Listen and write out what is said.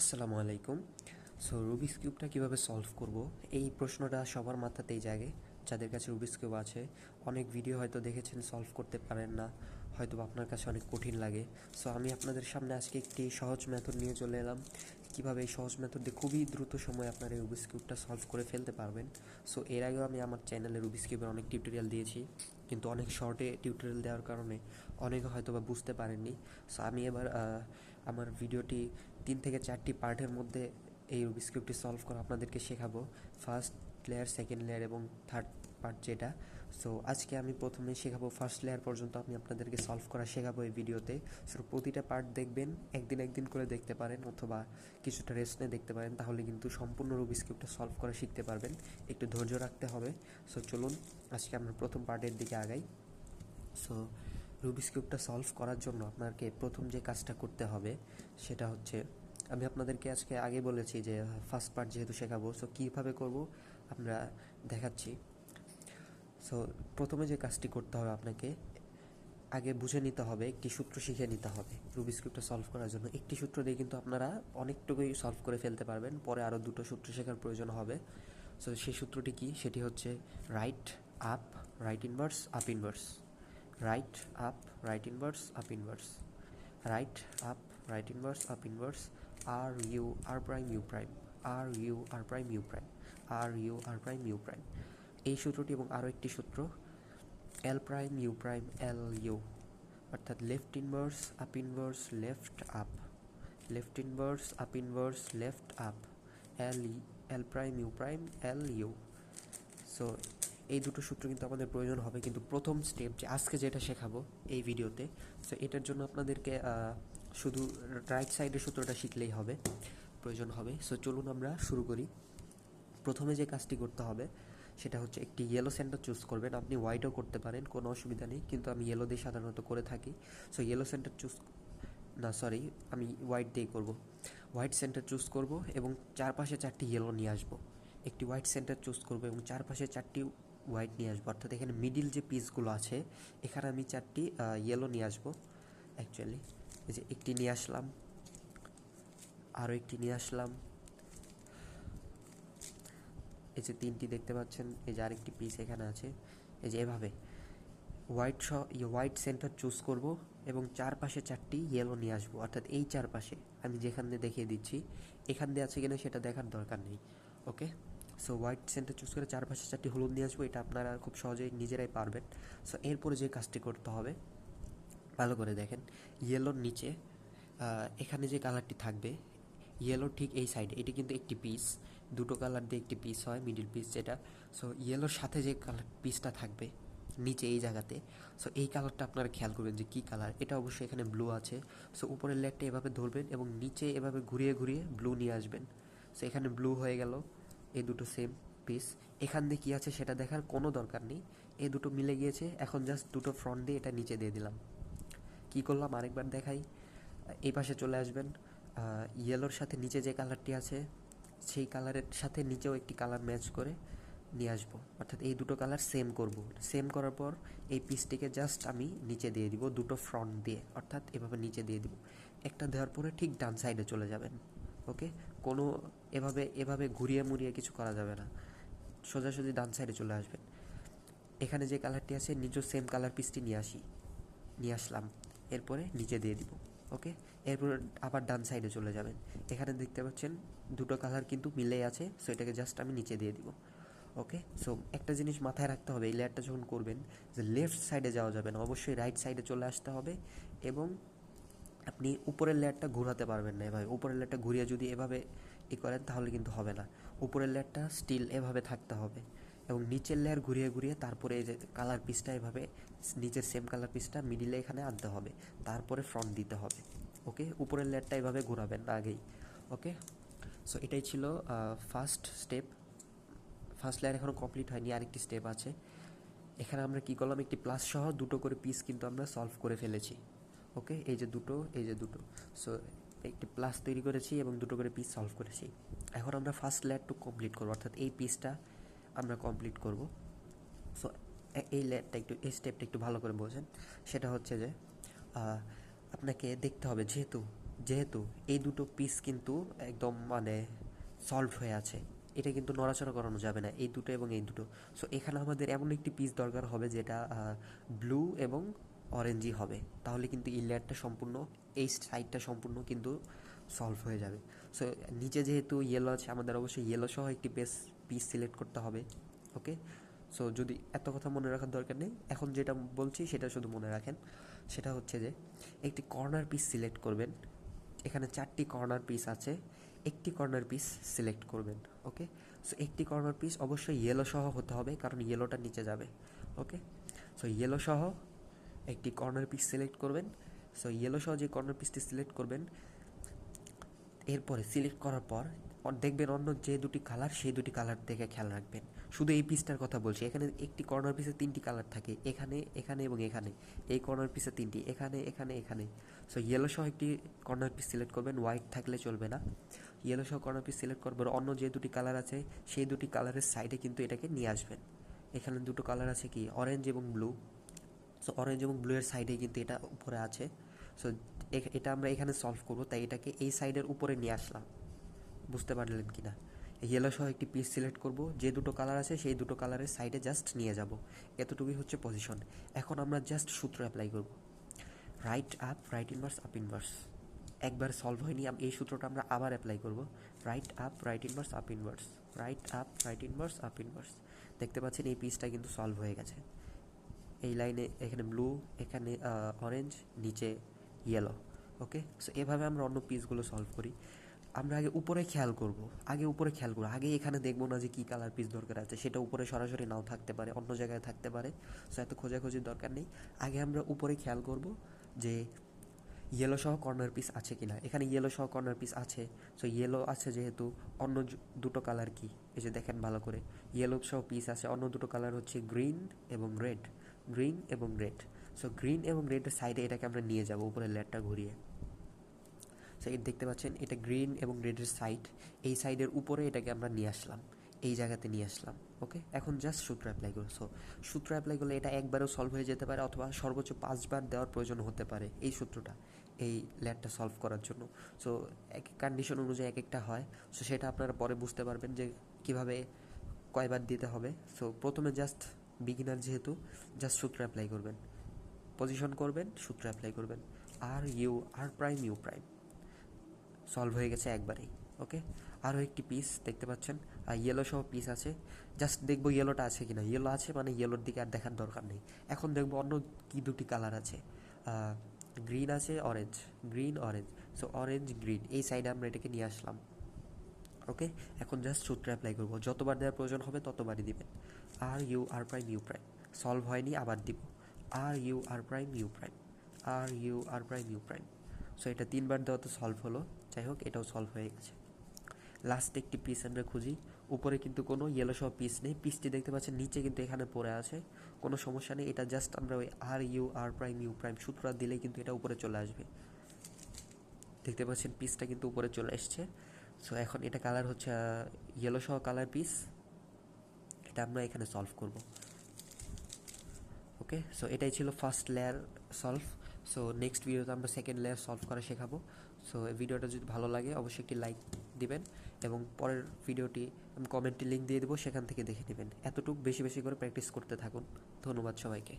আসসালামু আলাইকুম। So Rubik's কিউবটা কীভাবে সলভ করব? এই প্রশ্নটা সবার মাথাতেই জাগে। যাদের কাছে রুবিক্স কিউব আছে, অনেক ভিডিও হয়তো দেখেছেন সলভ করতে পারেন না। হয়তো আপনার কাছে অনেক কঠিন লাগে। সো আমি আপনাদের সামনে আজকে একটি সহজ মেথড নিয়ে চলে এলাম। কীভাবে এই সহজ মেথড দিয়ে খুবই দ্রুত সময়ে আপনারা এই রুবিক্স কিউবটা সলভ করে ফেলতে পারবেন। সো এর আগেও আমি আমার চ্যানেলে রুবিক্স কিউবের অনেক টিউটোরিয়াল দিয়েছি। কিন্তু অনেক শর্টে টিউটোরিয়াল দেওয়ার কারণে অনেকে হয়তো বা বুঝতে পারেননি। সো আমি এবার আমার ভিডিওটি তিন থেকে চারটি পার্টের মধ্যে এই রুবিক্স কিউবটি সলভ করা আপনাদেরকে শেখাবো। ফার্স্ট লেয়ার সেকেন্ড লেয়ার এবং থার্ড পার্ট যেটা। সো আজকে আমি প্রথমে শেখাবো ফার্স্ট লেয়ার পর্যন্ত আমি আপনাদেরকে সলভ করা শেখাবো এই ভিডিওতে। সো প্রতিটা পার্ট দেখবেন, একদিন একদিন করে দেখতে পারেন অথবা কিছুটা রেস্ট নিয়ে দেখতে পারেন, তাহলে কিন্তু সম্পূর্ণ রুবিক্স কিউবটা সলভ করা শিখতে পারবেন। একটু ধৈর্য রাখতে হবে। সো চলুন, আজকে আমরা প্রথম পার্টের দিকে আগাই। সো রুবিক্স কিউবটা সলভ করার জন্য আপনাকে প্রথম যে কাজটা করতে হবে, সেটা হচ্ছে, আমি আপনাদেরকে আজকে আগে বলেছি যে ফার্স্ট পার্ট যেহেতু শেখাবো সো কীভাবে করব আমরা দেখাচ্ছি। সো প্রথমে যে কাজটি করতে হবে আপনাকে, আগে বুঝে নিতে হবে, একটি সূত্র শিখে নিতে হবে। রুবিক্স কিউবটা সলভ করার জন্য একটি সূত্র দিয়ে কিন্তু আপনারা অনেকটুকুই সলভ করে ফেলতে পারবেন, পরে আরও দুটো সূত্র শেখার প্রয়োজন হবে। সো সেই সূত্রটি কি? সেটি হচ্ছে right up right inverse up inverse right up right inverse up inverse right up right inverse up inverse R U R prime U prime R U R prime U prime R U R prime U prime এই সূত্রটি এবং আরও একটি সূত্র L prime U prime L U অর্থাৎ left inverse up inverse left up left inverse up inverse left up L L prime U prime L U so এই দুটো সূত্র কিন্তু আমাদের প্রয়োজন হবে। কিন্তু প্রথম স্টেপ যে আজকে যেটা শেখাবো এই ভিডিওতে সো এটার জন্য আপনাদেরকে শুধু রাইট সাইডের সূত্রটা শিখলেই হবে, প্রয়োজন হবে। সো চলুন আমরা শুরু করি। প্রথমে যে কাজটি করতে হবে, সেটা হচ্ছে একটি ইয়েলো সেন্টার চুজ করবেন। আপনি হোয়াইটও করতে পারেন, কোনো অসুবিধা নেই, কিন্তু আমি ইয়েলো দিয়ে সাধারণত করে থাকি। সো ইয়েলো সেন্টার চুজ না সরি আমি হোয়াইট দিয়ে করব। হোয়াইট সেন্টার চুজ করব এবং চারপাশে চারটি ইয়েলো নিয়ে আসব। একটি হোয়াইট সেন্টার চুজ করব এবং চারপাশে চারটি হোয়াইট নিয়ে আসব। অর্থাৎ এখানে মিডিল যে পিসগুলো আছে, এখানে আমি চারটি ইয়েলো নিয়ে আসব অ্যাকচুয়ালি এই যে একটি নিয়ে আসলাম, আরও একটি নিয়ে আসলাম। এই যে তিনটি দেখতে পাচ্ছেন, এই যে আরেকটি পিস এখানে আছে। এই যে এভাবে। হোয়াইট স হোয়াইট সেন্টার চুজ করব এবং চারপাশে চারটি ইয়েলো নিয়ে আসব। অর্থাৎ এই চারপাশে, আমি যেখান দিয়ে দেখিয়ে দিচ্ছি, এখান দিয়ে আছে কিনা সেটা দেখার দরকার নেই okay so white centre choose করে চারপাশে চারটি হলুদ নিয়ে আসব, এটা আপনারা খুব সহজেই নিজেরাই পারবেন। সো এরপরে যে কাজটি করতে হবে, ভালো করে দেখেন ইয়েলোর নিচে এখানে যে কালারটি থাকবে ইয়েলোর ঠিক এই সাইডে এটি কিন্তু একটি পিস দুটো কালার দিয়ে একটি পিস হয় মিডিল পিস যেটা। সো ইয়েলোর সাথে যে কালার পিসটা থাকবে, নিচে এই জায়গাতে সো এই কালারটা আপনারা খেয়াল করবেন যে কী কালার এটা অবশ্যই এখানে ব্লু আছে। সো উপরের লেয়ারটা এভাবে ধরবেন এবং নিচে এভাবে ঘুরিয়ে ঘুরিয়ে ব্লু নিয়ে আসবেন। সো এখানে ব্লু হয়ে গেল। এই দুটো সেম পিস এখান দিয়ে কী আছে সেটা দেখার কোনো দরকার নেই। এই দুটো মিলে গিয়েছে। এখন জাস্ট দুটো ফ্রন্ট দিয়ে এটা নিচে দিয়ে দিলাম। কি করলাম? আরেকবার দেখাই। এই পাশে চলে আসবেন। ইয়েলোর সাথে নিচে যে কালারটি আছে, সেই কালারের সাথে নিচেও একটি কালার ম্যাচ করে নিয়ে আসব। অর্থাৎ এই দুটো কালার সেম করব। সেম করার পর এই পিসটিকে জাস্ট আমি নিচে দিয়ে দিব দুটো ফ্রন্ট দিয়ে। অর্থাৎ এভাবে নিচে দিয়ে দিব। একটা দেওয়ার পরে ঠিক ডান সাইডে চলে যাবেন। ওকে কোনো এভাবে এভাবে ঘুরিয়ে মুড়িয়ে কিছু করা যাবে না। সোজাসুজি ডান সাইডে চলে আসবেন। এখানে যে কালারটি আছে নিজ সেম কালার পিসটি নিয়ে আসি, নিয়ে আসলাম। এরপরে নিচে দিয়ে দিব ওকে এরপর আবার ডান সাইডে চলে যাবেন। এখানে দেখতে পাচ্ছেন দুটো কালার কিন্তু মিলেই আছে সো এটাকে জাস্ট আমি নিচে দিয়ে দিব ওকে সো একটা জিনিস মাথায় রাখতে হবে, এই লেয়ারটা যখন করবেন, যে লেফট সাইডে যাওয়া যাবে না, অবশ্যই রাইট সাইডে চলে আসতে হবে এবং আপনি উপরের লেয়ারটা ঘোরাতে পারবেন না এভাবে। উপরের লেয়ারটা ঘুরিয়ে যদি এভাবে ই করেন, তাহলে কিন্তু হবে না। উপরের লেয়ারটা স্টিল এভাবে থাকতে হবে। এবং নিচের লেয়ার ঘুরিয়ে ঘুরিয়ে তারপরে এই যে কালার পিসটা এভাবে, নিচের সেম কালার পিসটা মিডিলে এখানে আনতে হবে। তারপরে ফ্রন্ট দিতে হবে। ওকে উপরের লেয়ারটা এভাবে ঘোরাবেন না আগেই। ওকে সো এটাই ছিল ফার্স্ট স্টেপ ফার্স্ট লেয়ার এখনও কমপ্লিট হয়নি, আরেকটি স্টেপ আছে। এখানে আমরা কী করলাম? একটি প্লাস সহ দুটো করে পিস কিন্তু আমরা সলভ করে ফেলেছি। ওকে? এই যে দুটো, এই যে দুটো। সো একটি প্লাস তৈরি করেছি এবং দুটো করে পিস সলভ করেছি। এখন আমরা ফার্স্ট লেয়ারটু কমপ্লিট করব। অর্থাৎ এই পিসটা আমরা কমপ্লিট করব। সো এই লেয়ারটা একটু, এই স্টেপটা একটু ভালো করে বোঝেন। সেটা হচ্ছে যে আপনাকে দেখতে হবে যেহেতু যেহেতু এই দুটো পিস কিন্তু একদম মানে সলভ হয়ে আছে। এটা কিন্তু নড়াচড়া করানো যাবে না, এই দুটো এবং এই দুটো। সো এখানে আমাদের এমন একটি পিস দরকার হবে যেটা ব্লু এবং অরেঞ্জই হবে, তাহলে কিন্তু এই লেয়ারটা সম্পূর্ণ, এই সাইডটা সম্পূর্ণ কিন্তু সলভ হয়ে যাবে। সো নিচে যেহেতু ইয়েলো আছে, আমাদের অবশ্যই ইয়েলো সহ একটি পেস পিস সিলেক্ট করতে হবে ওকে সো যদি এত কথা মনে রাখার দরকার নেই, এখন যেটা বলছি সেটা শুধু মনে রাখেন, সেটা হচ্ছে যে, একটি কর্নার পিস সিলেক্ট করবেন, এখানে চারটি কর্নার পিস আছে, একটি কর্নার পিস সিলেক্ট করবেন ওকে সো একটি কর্নার পিস অবশ্যই ইয়েলো সহ হতে হবে, কারণ ইয়েলোটা নিচে যাবে ওকে সো ইয়েলো সহ একটি কর্নার পিস সিলেক্ট করবেন। সো ইয়েলো সহ যে কর্নার পিসটি সিলেক্ট করবেন, এরপরে সিলেক্ট করার পর দেখবেন অন্য যে দুটি কালার সেই দুটি কালার দেখে খেয়াল রাখবেন। শুধু এই পিসটার কথা বলছি, এখানে একটি কর্নার পিসে তিনটি কালার থাকে, এখানে এখানে এবং এখানে। এই কর্নার পিসে তিনটি, এখানে এখানে এখানে। সো ইয়েলো সহ একটি কর্নার পিস সিলেক্ট করবেন হোয়াইট থাকলে চলবে না। ইয়েলো সহ কর্নার পিস সিলেক্ট করবেন অন্য যে দুটি কালার আছে, সেই দুটি কালারের সাইডে কিন্তু এটাকে নিয়ে আসবেন। এখানে দুটো কালার আছে কি? অরেঞ্জ এবং ব্লু সো অরেঞ্জ এবং ব্লু এর সাইডে কিন্তু এটা উপরে আছে। সো এটা আমরা এখানে সলভ করব, তাই এটাকে এই সাইডের উপরে নিয়ে আসলাম। বুঝতে পারলেন কি না ইয়েলো সহ একটি পিস সিলেক্ট করব, যে দুটো কালার আছে সেই দুটো কালারের সাইডে জাস্ট নিয়ে যাব। এতটুকুই হচ্ছে পজিশন এখন আমরা জাস্ট সূত্র অ্যাপ্লাই করব। Right up right inverse up inverse একবার সলভ হয়নি এই সূত্রটা আমরা আবার অ্যাপ্লাই করব। Right up right inverse up inverse right up right inverse up inverse দেখতে পাচ্ছেন এই পিসটা কিন্তু সলভ হয়ে গেছে। এই লাইনে এখানে ব্লু, এখানে অরেঞ্জ নিচে ইয়েলো ওকে সো এভাবে আমরা অন্য পিসগুলো সলভ করি। আমরা আগে উপরে খেয়াল করব। আগে উপরে খেয়াল করব। আগে এখানে দেখব না যে কী কালার পিস দরকার আছে। সেটা উপরে সরাসরি নাও থাকতে পারে, অন্য জায়গায় থাকতে পারে। সো এত খোঁজাখুঁজির দরকার নেই। আগে আমরা উপরে খেয়াল করব যে ইয়েলো সহ কর্নার পিস আছে কিনা। এখানে ইয়েলো সহ কর্নার পিস আছে। সো ইয়েলো আছে যেহেতু, অন্য দুটো কালার কি? এই যে দেখেন ভালো করে। ইয়েলো সহ পিস আছে। অন্য দুটো কালার হচ্ছে গ্রিন এবং রেড গ্রিন এবং রেড সো গ্রিন এবং রেডের সাইডে এটাকে আমরা নিয়ে যাব উপরে লেয়ারটা ঘুরিয়ে। সো এই দেখতে পাচ্ছেন, এটা গ্রিন এবং রেডের সাইড এই সাইডের উপরে এটাকে আমরা নিয়ে আসলাম। এই জায়গাতে নিয়ে আসলাম ওকে এখন জাস্ট সূত্র অ্যাপ্লাই করো। সো সূত্র অ্যাপ্লাই করলে এটা একবারও সলভ হয়ে যেতে পারে অথবা সর্বোচ্চ পাঁচবার দেওয়ার প্রয়োজন হতে পারে এই সূত্রটা, এই ল্যাডটা সলভ করার জন্য। সো এক কন্ডিশন অনুযায়ী এক একটা হয়। সো সেটা আপনারা পরে বুঝতে পারবেন যে কীভাবে কয়বার দিতে হবে। সো প্রথমে জাস্ট বিগিনার যেহেতু জাস্ট সূত্র অ্যাপ্লাই করবেন। পজিশন করবেন, সূত্র অ্যাপ্লাই করবেন। R U R prime U prime solve হয়ে গেছে একবারেই ওকে আরও একটি পিস দেখতে পাচ্ছেন। আর ইয়েলো সহ পিস আছে। জাস্ট দেখব ইয়েলোটা আছে কিনা। ইয়েলো আছে মানে ইয়েলোর দিকে আর দেখার দরকার নেই। এখন দেখব অন্য কি দুটি কালার আছে। গ্রিন আছে orange green orange so orange green এই সাইডে আমরা এটাকে নিয়ে আসলাম। ওকে এখন জাস্ট সূত্র অ্যাপ্লাই করব। যতবার দেওয়ার প্রয়োজন হবে, ততবারই দিবেন। R U R prime U prime solve হয়নি, আবার দিব। R U R prime U prime R U R prime U prime so এটা তিনবার দেওয়া তো সলভ হলো। যাই হোক, এটাও সলভ হয়ে গেছে। লাস্টে একটি পিস আমরা খুঁজি। উপরে কিন্তু কোনো ইয়েলো সহ পিস নেই। পিসটি দেখতে পাচ্ছেন, নিচে কিন্তু এখানে পড়ে আছে। কোনো সমস্যা নেই, এটা জাস্ট আমরা ওই R U R prime U prime সূত্র দিলেই কিন্তু এটা উপরে চলে আসবে। দেখতে পাচ্ছেন পিসটা কিন্তু উপরে চলে এসছে। সো এখন এটা কালার হচ্ছে ইয়েলো সহ কালার পিস এটা আমরা এখানে সলভ করব। ওকে সো এটাই ছিল first layer solve so next ভিডিওতে আমরা সেকেন্ড লেয়ার সলভ করা শেখাবো। সো এই ভিডিওটা যদি ভালো লাগে, অবশ্যই একটি লাইক দিবেন এবং পরের ভিডিওটি আমি কমেন্টে লিঙ্ক দিয়ে দেবো, সেখান থেকে দেখে নেবেন। এতটুকু, বেশি বেশি করে প্র্যাকটিস করতে থাকুন। ধন্যবাদ সবাইকে।